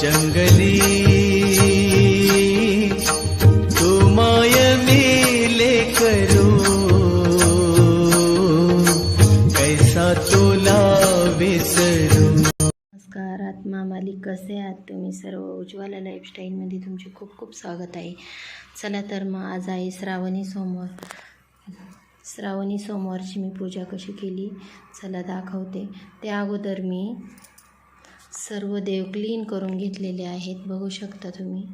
जंगली तू मेले करू। कैसा तुला विसरू। नमस्कार आत्मा मालिक कसे आहात तुम्ही सर्व? उज्ज्वला लाईफस्टाईलमध्ये तुमचे खूप खूप स्वागत आहे. चला तर मग आज आहे श्रावणी सोमवार. श्रावणी सोमवारची मी पूजा कशी केली? चला दाखवते. त्या अगोदर मी सर्व देव क्लीन करून घेतलेले आहेत. बघू शकता तुम्ही.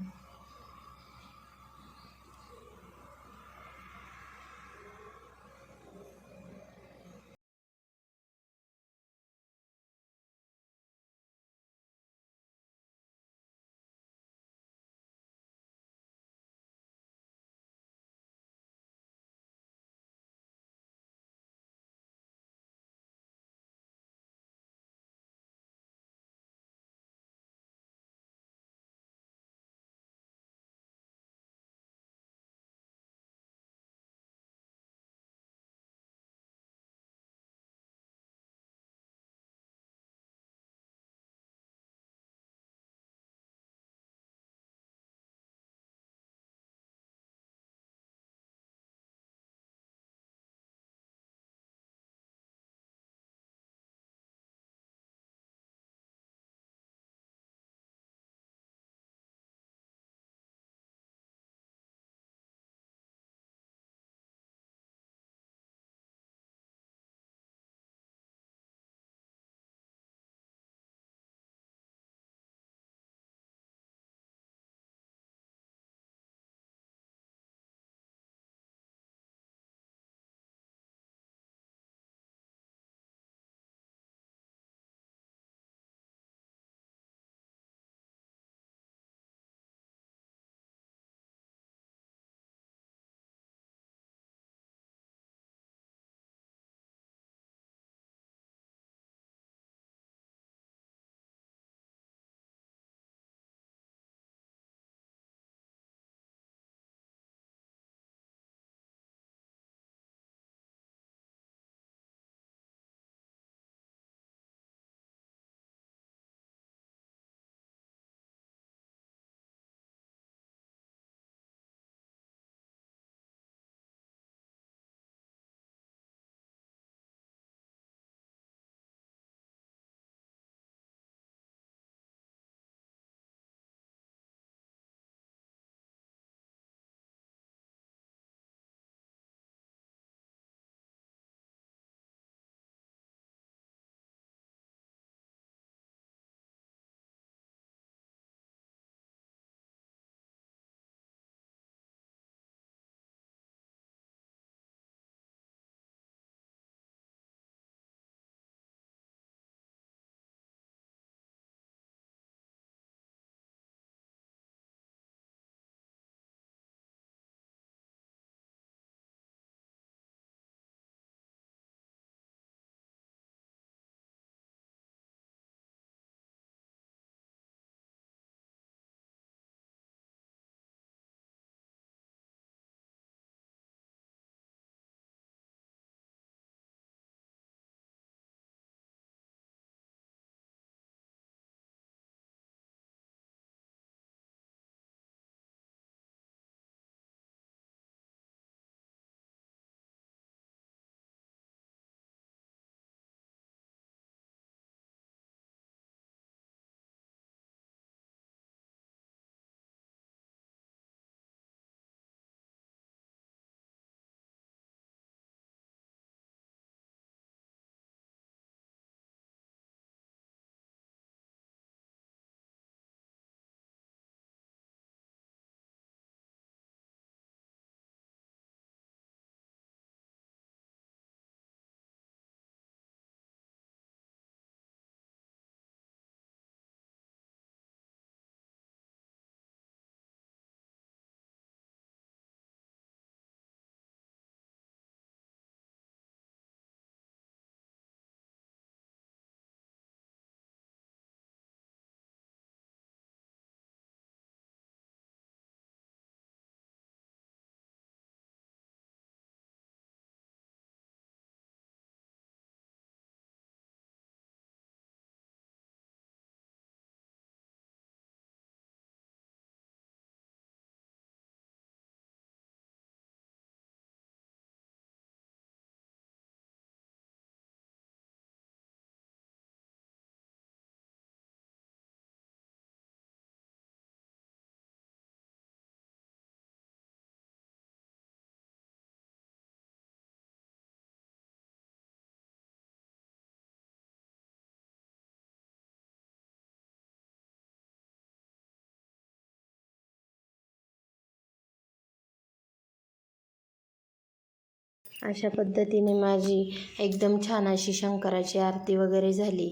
अशा पद्धतीने माझी एकदम छान अशी शंकराची आरती वगैरे झाली.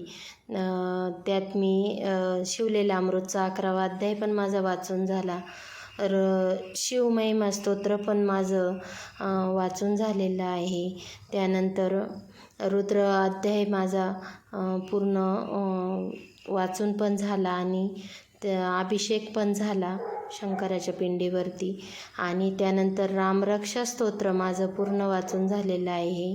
त्यात मी शिवलेला अमृतचा अकरावा अध्याय पण माझा वाचून झाला. र शिवमहिमा स्तोत्र पण माझं वाचून झालेलं आहे. त्यानंतर रुद्र अध्याय माझा पूर्ण वाचून पण झाला आणि त्या अभिषेक पण झाला शंकराच्या पिंडीवरती. आणि त्यानंतर रामरक्षा स्तोत्र माझं पूर्ण वाचून झालेलं आहे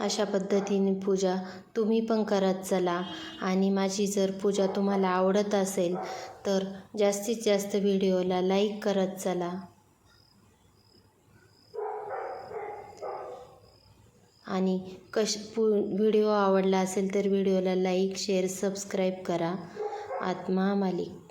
अशा पद्धतीने पूजा तुम्ही पण करत चला. आणि माझी जर पूजा तुम्हाला आवडत असेल तर जास्तीत जास्त व्हिडिओला लाईक करत चला. आणि कश पु व्हिडिओ आवडला असेल तर व्हिडिओला लाईक शेअर सबस्क्राईब करा. आत्मा मालिक.